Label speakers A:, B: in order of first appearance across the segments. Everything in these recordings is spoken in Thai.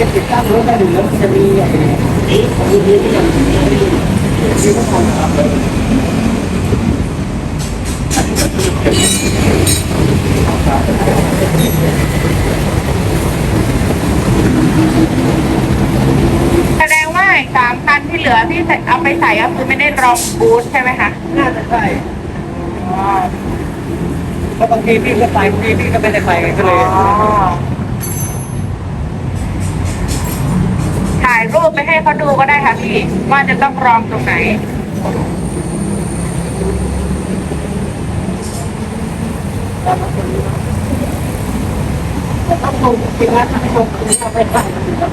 A: จะติดตั้งรถได้หนึ่งแล้วจะมีไอ้นี้ของมือถือที่ยังมีข้อมูลครับ
B: แสดงว่าไอ้สามคันที่เหลือที่ใส่เอาไปใส่ก็คือไม่ได้รองบูธใช่ไหมคะ
A: น่าจะใช่เพราะบางทีพี่ก็ไปบางทีพี่ก็ไม่ได้ไปก็เลย
B: ให้เขาดูก็ได้ค่ะพี่ ว่าจะต้องรองตรงไหน
A: ต้องลงจริงนะถ้าไม่ลงก็ไม่ได้ครับ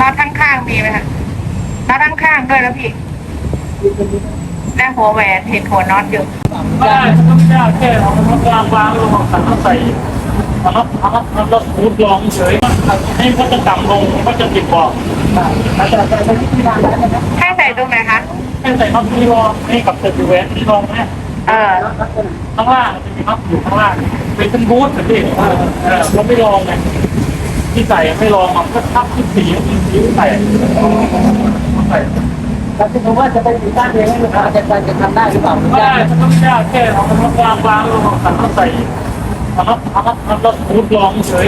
B: น็อตข้างๆมีไหมคะน็อต ข้างๆด้วยแล้วพี่และหัวแหวนเห็นหัวน็อตอยู่
C: ได้ก็ไม่ได้แค่เอาน้ำวางวางลงขันมาใส่เอาน้ำเอาน้ำเอาน้ำรูดลองเฉยให้มันจะต่ำลงมันจะติดบอก
A: แต่แต่แต่ในที่ร้า
B: ให้ใส่ตรงไหนคะ
C: ให้ใส่น็อตที่รองให้กับเซอร์เวนที่รองแม่
B: เออ
C: ข้างล่างจะมีน็อตอยู่ข้างล่างเป็นเป็นบูธแบบนี้เออเราไม่ลองไง ที่ใส่ไม่ลองมันก็ทับที่สีที่สีใส่ใส่
A: แล้วคิดดูว่าจะไปติดตั้งเองให้ลูกค้าจะจะทำได้หรือเปล่า
C: ไม่ได้ก็ไม่ได้แค่เอาน้ำวางวางลงขันมาใส่เอาน้ำเอาน้ำเอาน้ำรูดลองเฉย